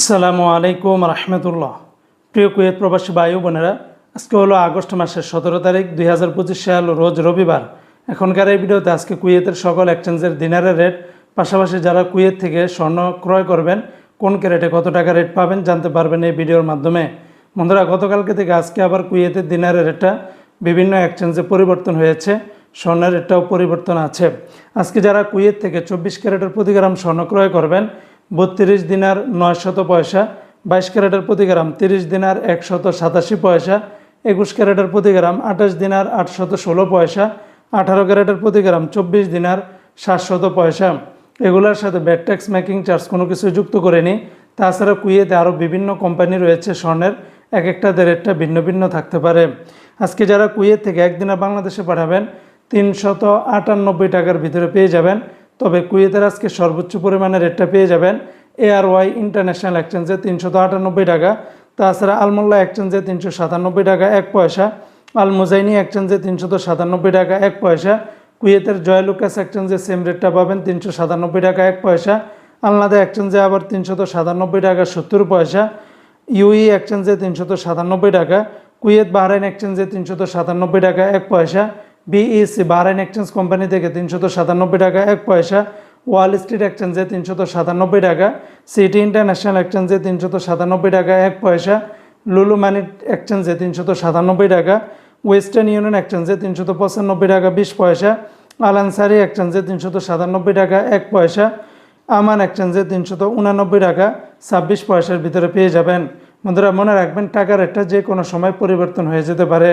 আসসালামু আলাইকুম রহমতুল্লাহ। প্রিয় কুয়েত প্রবাসী বায়ু বোনেরা, আজকে হলো আগস্ট মাসের সতেরো তারিখ, দুই হাজার পঁচিশ সাল, রোজ রবিবার। এখনকার এই ভিডিওতে আজকে কুয়েতের সকল এক্সচেঞ্জের দিনারের রেট, পাশাপাশি যারা কুয়েত থেকে স্বর্ণ ক্রয় করবেন, কোন ক্যারেটে কত টাকা রেট পাবেন জানতে পারবেন এই ভিডিওর মাধ্যমে। বন্ধুরা, গতকালকে থেকে আজকে আবার কুয়েতের দিনারের রেটটা বিভিন্ন এক্সচেঞ্জে পরিবর্তন হয়েছে, স্বর্ণের রেটটাও পরিবর্তন আছে। আজকে যারা কুয়েত থেকে চব্বিশ ক্যারেটের প্রতি গ্রাম স্বর্ণ ক্রয় করবেন বত্রিশ দিনার নয়শত পয়সা, বাইশ ক্যারেটের প্রতি গ্রাম তিরিশ দিনার একশত সাতাশি পয়সা, একুশ ক্যারেটের প্রতি গ্রাম আঠাশ দিনার আটশত ষোলো পয়সা, আঠারো ক্যারেটের প্রতি গ্রাম চব্বিশ দিনার সাতশত পয়সা। এগুলোর সাথে ব্যাট ট্যাক্স মেকিং চার্জ কোনো কিছু যুক্ত করেনি। তাছাড়া কুয়েতে আরও বিভিন্ন কোম্পানি রয়েছে স্বর্ণের, এক একটাদের রেটটা ভিন্ন ভিন্ন থাকতে পারে। আজকে যারা কুয়েত থেকে একদিনে বাংলাদেশে পাঠাবেন, তিনশত আটানব্বই টাকার ভিতরে পেয়ে যাবেন। তবে কুয়েতের আজকে সর্বোচ্চ পরিমাণে রেটটা পেয়ে যাবেন এআর ওয়াই ইন্টারন্যাশনাল এক্সচেঞ্জে তিনশত আটানব্বই টাকা। তাছাড়া আলমোল্লা এক্সচেঞ্জে তিনশো সাতানব্বই টাকা, এক পয়সা। আল মুজাইনি এক্সচেঞ্জে তিনশত সাতানব্বই টাকা, এক পয়সা। কুয়েতের জয়লুকাস এক্সচেঞ্জে সেম রেটটা পাবেন তিনশো সাতানব্বই টাকা, এক পয়সা। আলনাদা এক্সচেঞ্জে আবার তিনশত সাতানব্বই টাকা, সত্তর পয়সা। ইউই এক্সচেঞ্জে তিনশত সাতানব্বই টাকা। কুয়েত বাহরাইন এক্সচেঞ্জে তিনশত সাতানব্বই টাকা, এক পয়সা। বিইসি বাহরাইন এক্সচেঞ্জ কোম্পানি থেকে তিনশত সাতানব্বই টাকা, এক পয়সা। ওয়াল স্ট্রিট এক্সচেঞ্জে তিনশত সাতানব্বই টাকা। সিটি ইন্টারন্যাশনাল এক্সচেঞ্জে তিনশত সাতানব্বই টাকা, এক পয়সা। লুলু মানি এক্সচেঞ্জে তিনশত সাতানব্বই টাকা। ওয়েস্টার্ন ইউনিয়ন এক্সচেঞ্জে তিনশত পঁচানব্বই টাকা, বিশ পয়সা। আলানসারি এক্সচেঞ্জে তিনশত সাতানব্বই টাকা, এক পয়সা। আমান এক্সচেঞ্জে তিনশত উনানব্বই টাকা, ছাব্বিশ পয়সার ভিতরে পেয়ে যাবেন। বন্ধুরা, মনে রাখবেন, টাকার রেটটা যে কোনো সময় পরিবর্তন হয়ে যেতে পারে।